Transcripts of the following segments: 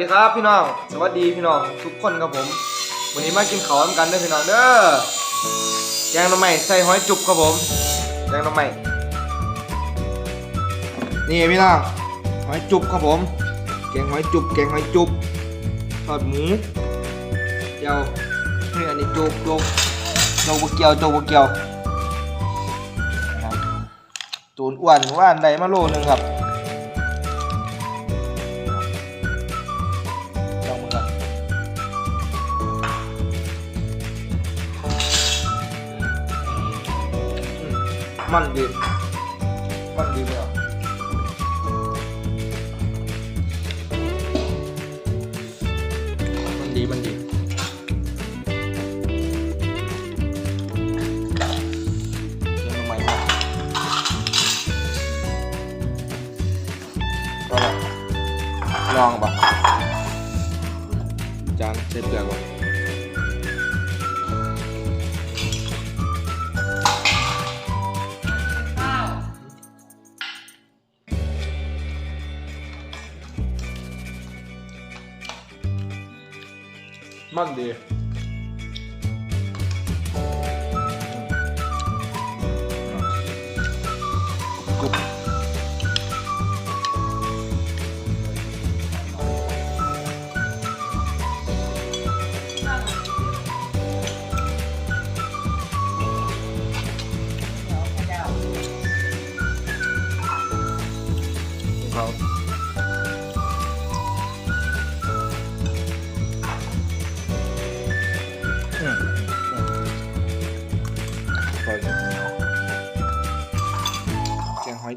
ดีครับพี่น้อง สวัสดีพี่น้องทุกคนครับผม วันนี้มากินข้าวกันด้อพี่น้องเด้อแกงหน่อไม้ใส่หอยจุบครับผมแกงหน่อไม้นี่พี่น้องหอยจุบครับผมแกงหอยจุบแกงหอยจุบทอดหมูเจียวนี่อันนี้จุบจุบโจกบเกียวโจกบเกียวตูนอ้วนว่านได้มาโลนึงครับ มันดีมันดีเลยอะมันดีมันดีเขียนลงไปครับก็ละลองปะจานใส่เปลือกก่อน มันดี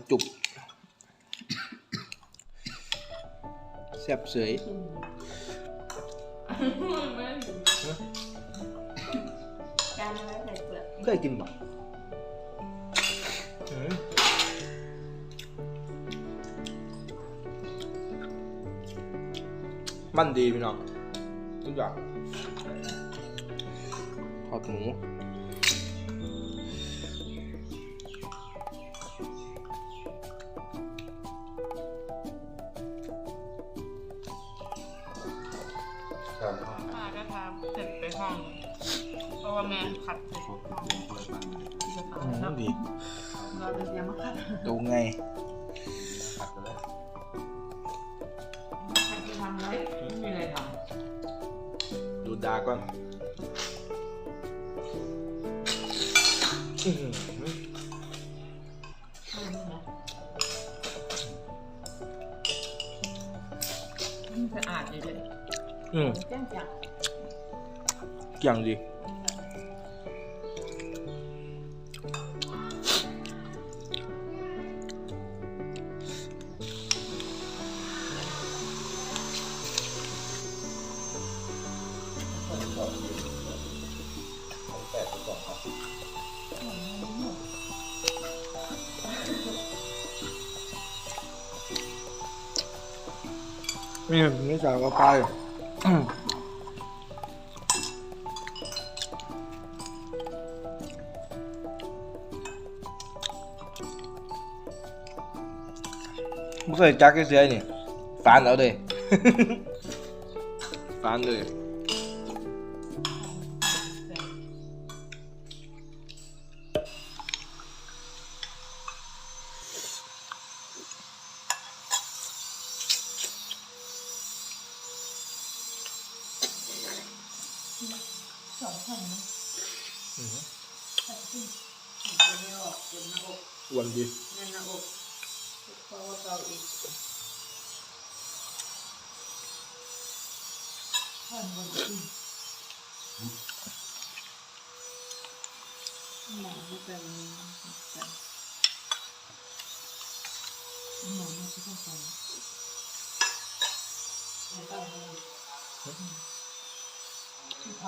จุบแซ่บเสยการอะไรใส่เปลือกเคยกินบ่อืมมันดีพี่น้องทุกอย่างทอดหมู เสร็จไปห้อง เพราะว่าแม่ขัดเสร็จห้องที่จะทอืมำแล้วดีเราจะยังมาขัดดูไงขัดที่ทำเลยไม่มีอะไรทดูดาก่อนอื้อหือำสะอาดเลยเลยอืมแจ้งจัง เกี่ยงดีนี่ไม่ใส่กระเพราอืมไม่ เคยจักเสียนี่ฟานเอาเลย ฟานเลยสองคนนะอือหือขัดขึ้นจะไม่ออกเบาอกอ้วนดีแน่นหน้าอกเพราะว่าเราอีกท่อนบนขึ้นหมอไม่เป็นหมอไม่ใช่ต้องฟังไม่ต้อง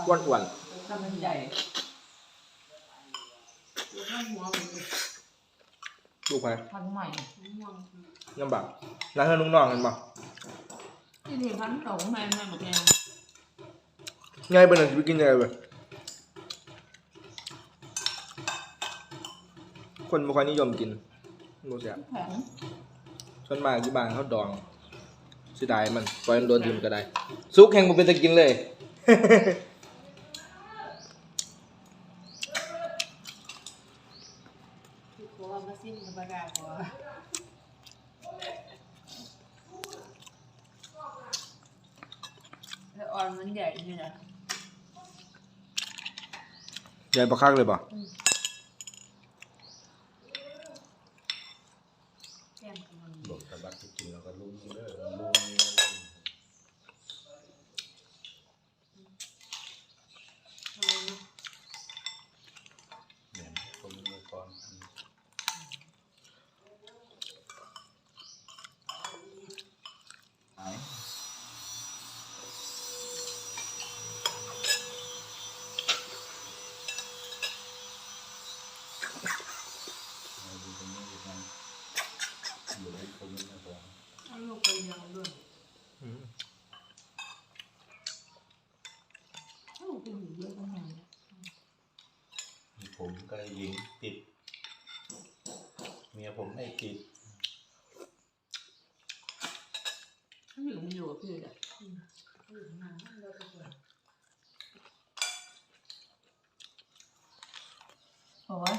อ้วนอ้วนทำมันใหญ่แล้วก็หัวมัน ลูกไปพันใหม่ลำบากร้านเธอนุ่งน้องกันบ่ที่นี่พันสองแม่แม่บอกแกง่ายเป็นหนึ่งจะไปกินยังไงเว้ยคนไม่ค่อยนิยมกินโมเสียแข็งส่วนมากที่บ้านเขาดองเจะได้มันปล่อยมันโดนทิมก็ได้ซุกแห่งมันเป็นตะกินเลย คือโค้งมาซิมกับปลากาพอแล้วออน มันใหญ่นี่นะใหญ่ประคักเลยป่ะแก้มกำลังบอกตะบักจะกินแล้วก็ลุงเด้อลุง ทำไมเนาะ เหมือนคนมือก่อนอัน หายเอาดูตรงนี้ดีกว่าอยู่ในคนมือก่อน เอาลูกไปเลี้ยงด้วยถ้าลูกเป็นหนูเยอะก็หน่อย ผมก็ หญิงติด เมียผมไม่ติดถ้าอยู่มันอยู่กับพี่อะอยู่นานแล้วก็เปิดบอกว่า